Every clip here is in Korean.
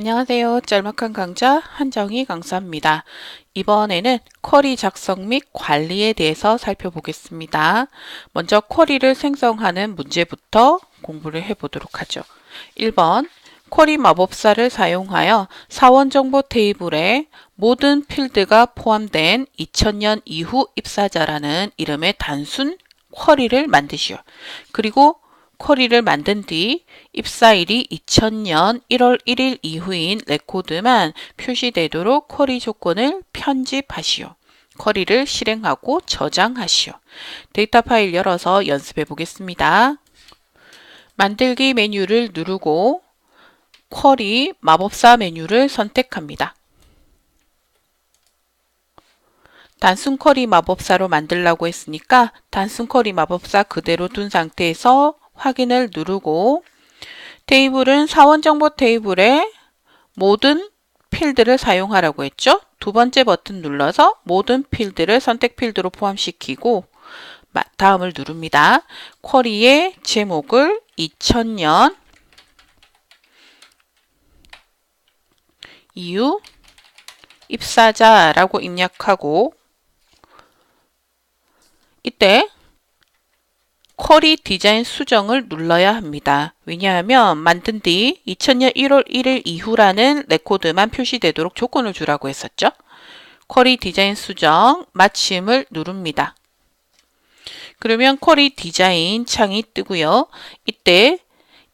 안녕하세요. 짤막한 강좌 한정희 강사입니다. 이번에는 쿼리 작성 및 관리에 대해서 살펴보겠습니다. 먼저 쿼리를 생성하는 문제부터 공부를 해보도록 하죠. 1번 쿼리 마법사를 사용하여 사원 정보 테이블에 모든 필드가 포함된 2000년 이후 입사자라는 이름의 단순 쿼리를 만드시오. 그리고 쿼리를 만든 뒤 입사일이 2000년 1월 1일 이후인 레코드만 표시되도록 쿼리 조건을 편집하시오. 쿼리를 실행하고 저장하시오. 데이터 파일 열어서 연습해 보겠습니다. 만들기 메뉴를 누르고 쿼리 마법사 메뉴를 선택합니다. 단순 쿼리 마법사로 만들라고 했으니까 단순 쿼리 마법사 그대로 둔 상태에서 확인을 누르고 테이블은 사원 정보 테이블에 모든 필드를 사용하라고 했죠. 두 번째 버튼 눌러서 모든 필드를 선택 필드로 포함시키고 다음을 누릅니다. 쿼리의 제목을 2000년 이후 입사자라고 입력하고 이때 쿼리 디자인 수정을 눌러야 합니다. 왜냐하면 만든 뒤 2000년 1월 1일 이후라는 레코드만 표시되도록 조건을 주라고 했었죠. 쿼리 디자인 수정 마침을 누릅니다. 그러면 쿼리 디자인 창이 뜨고요. 이때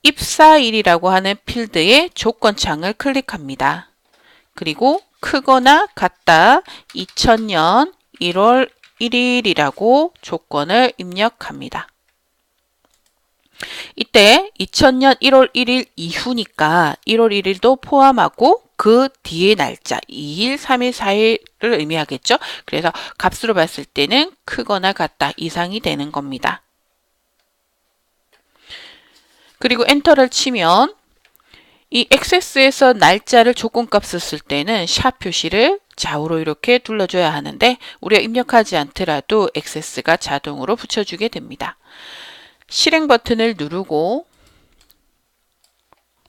입사일이라고 하는 필드의 조건 창을 클릭합니다. 그리고 크거나 같다 2000년 1월 1일이라고 조건을 입력합니다. 이때 2000년 1월 1일 이후니까 1월 1일도 포함하고 그 뒤의 날짜 2일, 3일, 4일을 의미하겠죠. 그래서 값으로 봤을 때는 크거나 같다 이상이 되는 겁니다. 그리고 엔터를 치면 이 액세스에서 날짜를 조건값을 쓸 때는 샵 표시를 좌우로 이렇게 둘러줘야 하는데 우리가 입력하지 않더라도 액세스가 자동으로 붙여주게 됩니다. 실행 버튼을 누르고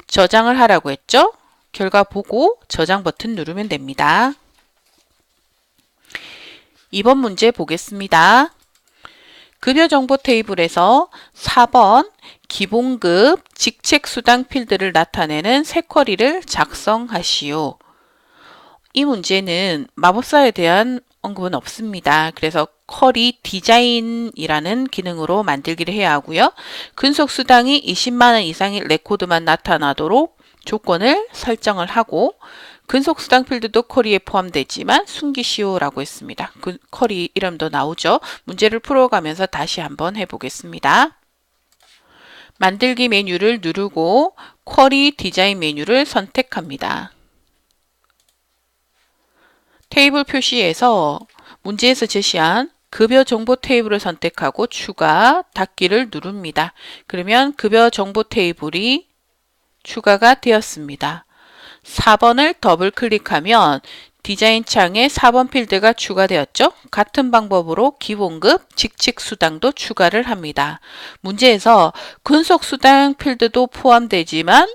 저장을 하라고 했죠? 결과 보고 저장 버튼 누르면 됩니다. 2번 문제 보겠습니다. 급여 정보 테이블에서 4번 기본급 직책 수당 필드를 나타내는 새 쿼리를 작성하시오. 이 문제는 마법사에 대한 언급은 없습니다. 그래서 쿼리 디자인이라는 기능으로 만들기를 해야 하고요. 근속 수당이 20만원 이상의 레코드만 나타나도록 조건을 설정을 하고 근속 수당 필드도 쿼리에 포함되지만 숨기시오라고 했습니다. 그 쿼리 이름도 나오죠. 문제를 풀어가면서 다시 한번 해보겠습니다. 만들기 메뉴를 누르고 쿼리 디자인 메뉴를 선택합니다. 테이블 표시에서 문제에서 제시한 급여 정보 테이블을 선택하고 추가 닫기를 누릅니다. 그러면 급여 정보 테이블이 추가가 되었습니다. 4번을 더블 클릭하면 디자인 창에 4번 필드가 추가되었죠. 같은 방법으로 기본급, 직책 수당도 추가를 합니다. 문제에서 근속 수당 필드도 포함되지만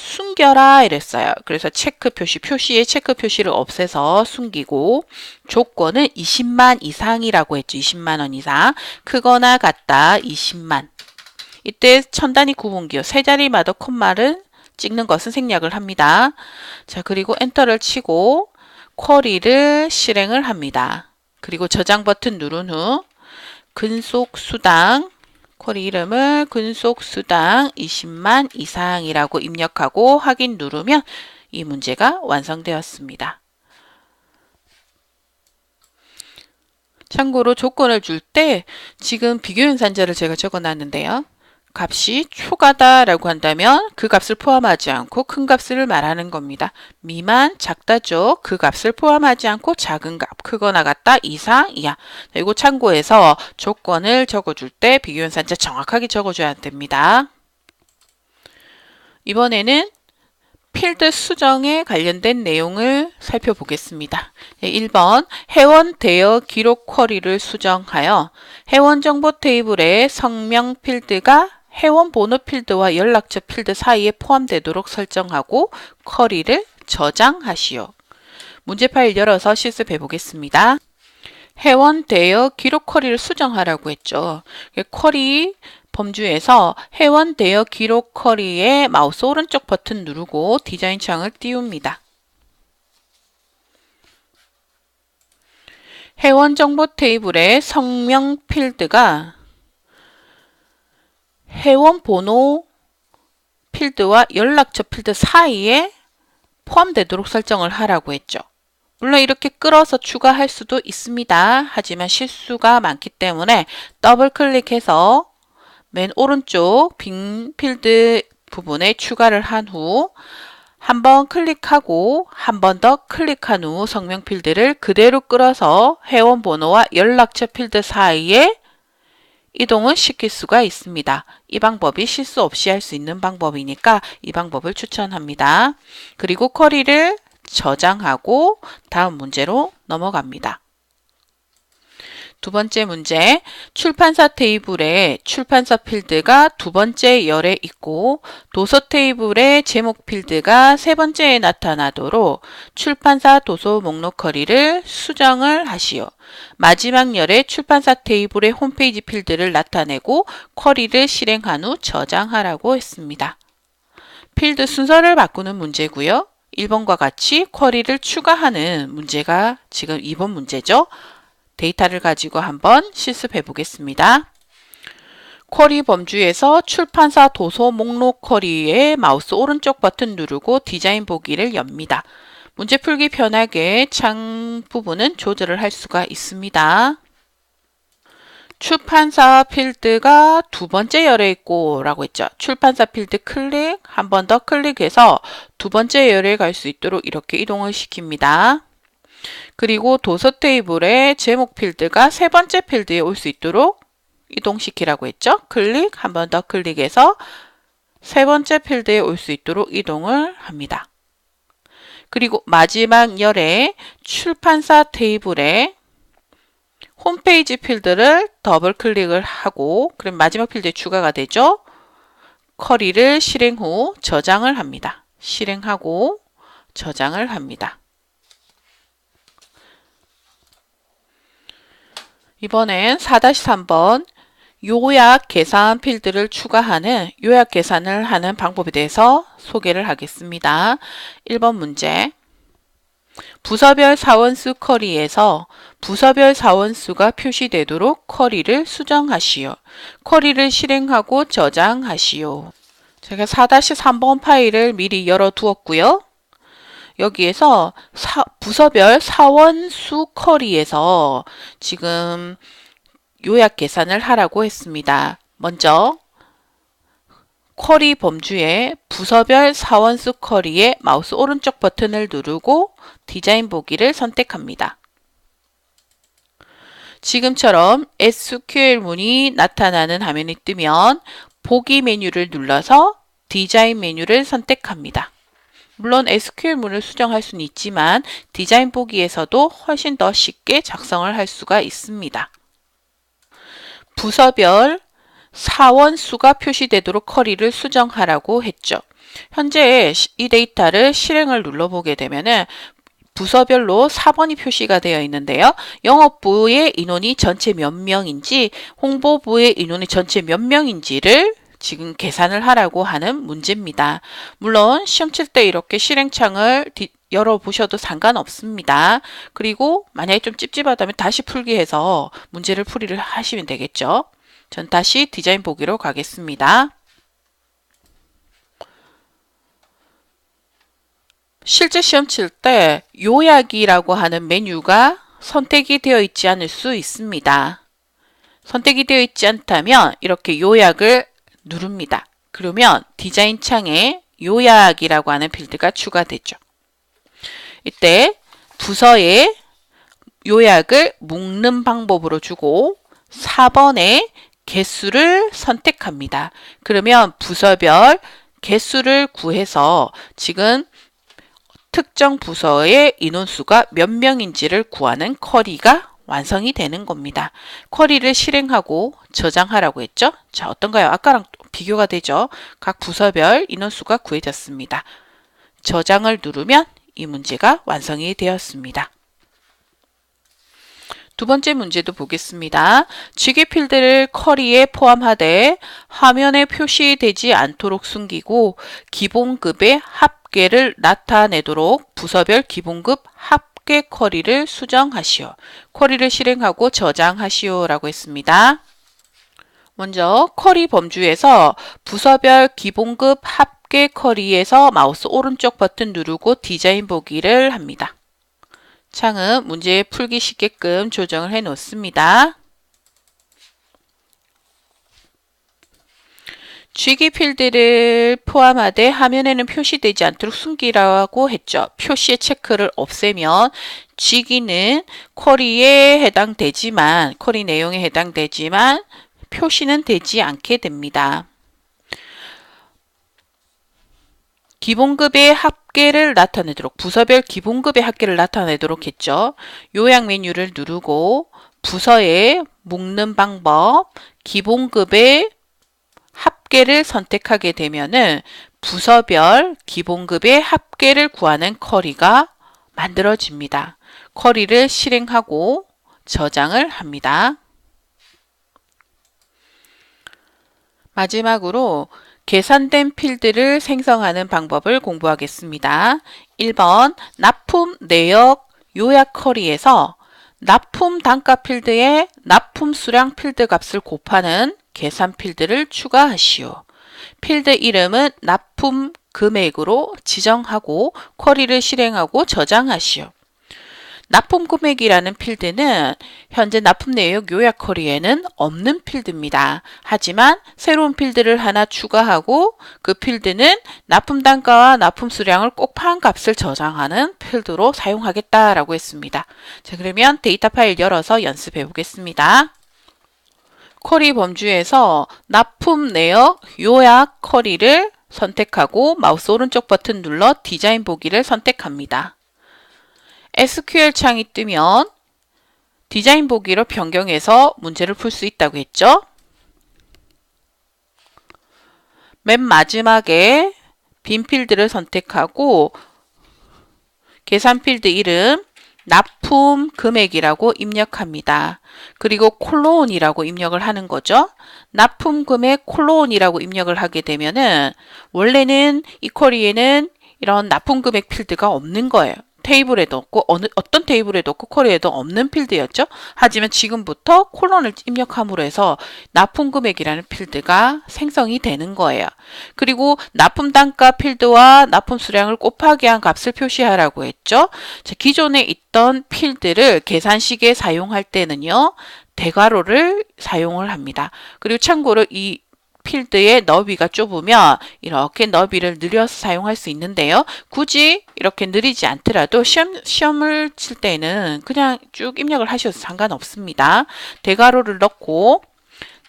숨겨라 이랬어요. 그래서 체크 표시, 표시에 체크 표시를 없애서 숨기고 조건은 20만 이상이라고 했죠. 20만 원 이상. 크거나 같다 20만. 이때 천 단위 구분기호 세 자리마다 콤마를 찍는 것은 생략을 합니다. 자 그리고 엔터를 치고 쿼리를 실행을 합니다. 그리고 저장 버튼 누른 후 근속 수당 쿼리 이름을 근속 수당 20만 이상이라고 입력하고 확인 누르면 이 문제가 완성되었습니다. 참고로 조건을 줄 때 지금 비교연산자를 제가 적어놨는데요. 값이 초가다라고 한다면 그 값을 포함하지 않고 큰 값을 말하는 겁니다. 미만, 작다죠. 그 값을 포함하지 않고 작은 값, 크거나 같다, 이상, 이하. 이거 참고해서 조건을 적어줄 때 비교연산자 정확하게 적어줘야 됩니다. 이번에는 필드 수정에 관련된 내용을 살펴보겠습니다. 1번 회원 대여 기록 쿼리를 수정하여 회원 정보 테이블에 성명 필드가 회원 번호 필드와 연락처 필드 사이에 포함되도록 설정하고 쿼리를 저장하시오. 문제 파일 열어서 실습해 보겠습니다. 회원 대여 기록 쿼리를 수정하라고 했죠. 쿼리 범주에서 회원 대여 기록 쿼리에 마우스 오른쪽 버튼 누르고 디자인 창을 띄웁니다. 회원 정보 테이블의 성명 필드가 회원 번호 필드와 연락처 필드 사이에 포함되도록 설정을 하라고 했죠. 물론 이렇게 끌어서 추가할 수도 있습니다. 하지만 실수가 많기 때문에 더블 클릭해서 맨 오른쪽 빈 필드 부분에 추가를 한 후 한 번 클릭하고 한 번 더 클릭한 후 성명 필드를 그대로 끌어서 회원 번호와 연락처 필드 사이에 이동을 시킬 수가 있습니다. 이 방법이 실수 없이 할 수 있는 방법이니까 이 방법을 추천합니다. 그리고 쿼리를 저장하고 다음 문제로 넘어갑니다. 두 번째 문제, 출판사 테이블에 출판사 필드가 두 번째 열에 있고 도서 테이블의 제목 필드가 세 번째에 나타나도록 출판사 도서 목록 커리를 수정을 하시오. 마지막 열에 출판사 테이블의 홈페이지 필드를 나타내고 쿼리를 실행한 후 저장하라고 했습니다. 필드 순서를 바꾸는 문제고요. 1번과 같이 쿼리를 추가하는 문제가 지금 2번 문제죠. 데이터를 가지고 한번 실습해 보겠습니다. 쿼리 범주에서 출판사 도서 목록 쿼리에 마우스 오른쪽 버튼 누르고 디자인 보기를 엽니다. 문제 풀기 편하게 창 부분은 조절을 할 수가 있습니다. 출판사 필드가 두 번째 열에 있고 라고 했죠. 출판사 필드 클릭 한 번 더 클릭해서 두 번째 열에 갈 수 있도록 이렇게 이동을 시킵니다. 그리고 도서 테이블의 제목 필드가 세 번째 필드에 올 수 있도록 이동시키라고 했죠. 클릭, 한 번 더 클릭해서 세 번째 필드에 올 수 있도록 이동을 합니다. 그리고 마지막 열에 출판사 테이블에 홈페이지 필드를 더블 클릭을 하고 그럼 마지막 필드에 추가가 되죠. 커리를 실행 후 저장을 합니다. 실행하고 저장을 합니다. 이번엔 4-3번 요약 계산 필드를 추가하는 요약 계산을 하는 방법에 대해서 소개를 하겠습니다. 1번 문제 부서별 사원수 커리에서 부서별 사원수가 표시되도록 커리를 수정하시오. 커리를 실행하고 저장하시오. 제가 4-3번 파일을 미리 열어두었고요. 여기에서 사, 부서별 사원수 커리에서 지금 요약 계산을 하라고 했습니다. 먼저 쿼리 범주에 부서별 사원수 쿼리의 마우스 오른쪽 버튼을 누르고 디자인 보기를 선택합니다. 지금처럼 SQL 문이 나타나는 화면이 뜨면 보기 메뉴를 눌러서 디자인 메뉴를 선택합니다. 물론 SQL문을 수정할 수는 있지만 디자인 보기에서도 훨씬 더 쉽게 작성을 할 수가 있습니다. 부서별 사원 수가 표시되도록 커리를 수정하라고 했죠. 현재 이 데이터를 실행을 눌러보게 되면은 부서별로 4번이 표시가 되어 있는데요. 영업부의 인원이 전체 몇 명인지 홍보부의 인원이 전체 몇 명인지를 지금 계산을 하라고 하는 문제입니다. 물론 시험 칠 때 이렇게 실행창을 열어보셔도 상관없습니다. 그리고 만약에 좀 찝찝하다면 다시 풀기 해서 문제를 풀이를 하시면 되겠죠. 전 다시 디자인 보기로 가겠습니다. 실제 시험 칠 때 요약이라고 하는 메뉴가 선택이 되어 있지 않을 수 있습니다. 선택이 되어 있지 않다면 이렇게 요약을 누릅니다. 그러면 디자인 창에 요약이라고 하는 필드가 추가되죠. 이때 부서에 요약을 묶는 방법으로 주고 4번에 개수를 선택합니다. 그러면 부서별 개수를 구해서 지금 특정 부서의 인원수가 몇 명인지를 구하는 쿼리가 완성이 되는 겁니다. 쿼리를 실행하고 저장하라고 했죠? 자, 어떤가요? 아까랑 비교가 되죠. 각 부서별 인원수가 구해졌습니다. 저장을 누르면 이 문제가 완성이 되었습니다. 두 번째 문제도 보겠습니다. 지기 필드를 커리에 포함하되 화면에 표시되지 않도록 숨기고 기본급의 합계를 나타내도록 부서별 기본급 합 계 커리를 수정하시오. 커리를 실행하고 저장하시오 라고 했습니다. 먼저 커리 범주에서 부서별 기본급 합계 커리에서 마우스 오른쪽 버튼 누르고 디자인 보기를 합니다. 창은 문제 풀기 쉽게끔 조정을 해 놓습니다. 쥐기 필드를 포함하되 화면에는 표시되지 않도록 숨기라고 했죠. 표시의 체크를 없애면 쥐기는 쿼리에 해당되지만 쿼리 내용에 해당되지만 표시는 되지 않게 됩니다. 기본급의 합계를 나타내도록 부서별 기본급의 합계를 나타내도록 했죠. 요약 메뉴를 누르고 부서에 묶는 방법 기본급의 합계를 선택하게 되면은 부서별 기본급의 합계를 구하는 쿼리가 만들어집니다. 쿼리를 실행하고 저장을 합니다. 마지막으로 계산된 필드를 생성하는 방법을 공부하겠습니다. 1번 납품 내역 요약 커리에서 납품 단가 필드에 납품 수량 필드 값을 곱하는 계산 필드를 추가하시오. 필드 이름은 납품 금액으로 지정하고 쿼리를 실행하고 저장하시오. 납품 금액이라는 필드는 현재 납품 내역 요약 쿼리에는 없는 필드입니다. 하지만 새로운 필드를 하나 추가하고 그 필드는 납품 단가와 납품 수량을 꼭 파한 값을 저장하는 필드로 사용하겠다라고 했습니다. 자, 그러면 데이터 파일 열어서 연습해 보겠습니다. 쿼리 범주에서 납품 내역 요약 쿼리를 선택하고 마우스 오른쪽 버튼 눌러 디자인 보기를 선택합니다. SQL 창이 뜨면 디자인 보기로 변경해서 문제를 풀 수 있다고 했죠. 맨 마지막에 빈 필드를 선택하고 계산 필드 이름 납품 금액이라고 입력합니다. 그리고 콜론이라고 입력을 하는 거죠. 납품 금액 콜론이라고 입력을 하게 되면은 원래는 이 쿼리에는 이런 납품 금액 필드가 없는 거예요. 테이블에도 없고 어느 어떤 테이블에도 없고 쿼리에도 없는 필드였죠. 하지만 지금부터 콜론을 입력함으로 해서 납품 금액이라는 필드가 생성이 되는 거예요. 그리고 납품 단가 필드와 납품 수량을 곱하기 한 값을 표시하라고 했죠. 자, 기존에 있던 필드를 계산식에 사용할 때는요. 대괄호를 사용을 합니다. 그리고 참고로 이 필드의 너비가 좁으면 이렇게 너비를 늘려서 사용할 수 있는데요. 굳이 이렇게 느리지 않더라도 시험, 시험을 칠 때는 그냥 쭉 입력을 하셔도 상관없습니다. 대괄호를 넣고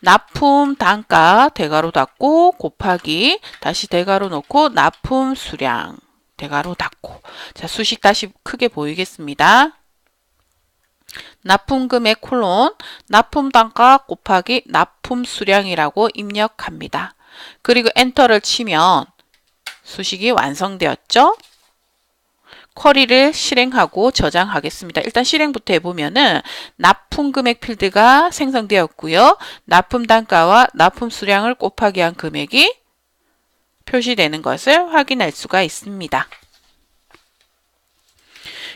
납품 단가 대괄호 닫고 곱하기 다시 대괄호 넣고 납품 수량 대괄호 닫고 자 수식 다시 크게 보이겠습니다. 납품 금액 콜론 납품 단가 곱하기 납 품 수량이라고 입력합니다. 그리고 엔터를 치면 수식이 완성되었죠? 쿼리를 실행하고 저장하겠습니다. 일단 실행부터 해보면은 납품 금액 필드가 생성되었고요. 납품 단가와 납품 수량을 곱하기 한 금액이 표시되는 것을 확인할 수가 있습니다.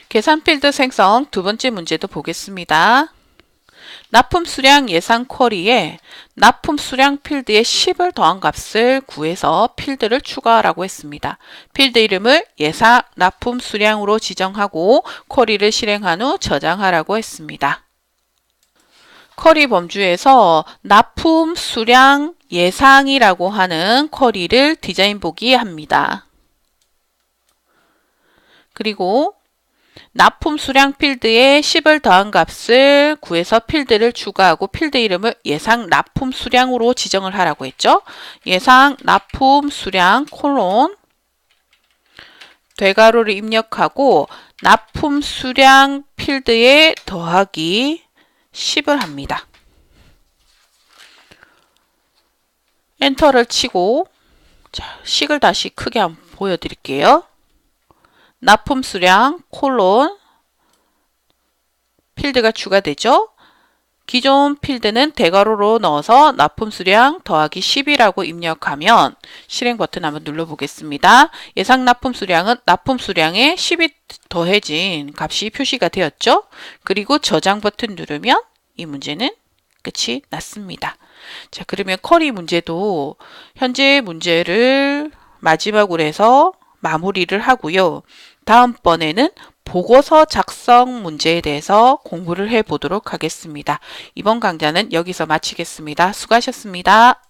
계산 필드 생성 두 번째 문제도 보겠습니다. 납품 수량 예상 쿼리에 납품 수량 필드에 10을 더한 값을 구해서 필드를 추가하라고 했습니다. 필드 이름을 예상 납품 수량으로 지정하고 쿼리를 실행한 후 저장하라고 했습니다. 쿼리 범주에서 납품 수량 예상이라고 하는 쿼리를 디자인 보기 합니다. 그리고 납품 수량 필드에 10을 더한 값을 구해서 필드를 추가하고 필드 이름을 예상 납품 수량으로 지정을 하라고 했죠. 예상 납품 수량 콜론 되가로를 입력하고 납품 수량 필드에 더하기 10을 합니다. 엔터를 치고 자, 식을 다시 크게 한번 보여드릴게요. 납품 수량 콜론 필드가 추가되죠. 기존 필드는 대괄호로 넣어서 납품 수량 더하기 10이라고 입력하면 실행 버튼 한번 눌러 보겠습니다. 예상 납품 수량은 납품 수량에 10이 더해진 값이 표시가 되었죠. 그리고 저장 버튼 누르면 이 문제는 끝이 났습니다. 자, 그러면 커리 문제도 현재 문제를 마지막으로 해서 마무리를 하고요. 다음번에는 보고서 작성 문제에 대해서 공부를 해 보도록 하겠습니다. 이번 강좌는 여기서 마치겠습니다. 수고하셨습니다.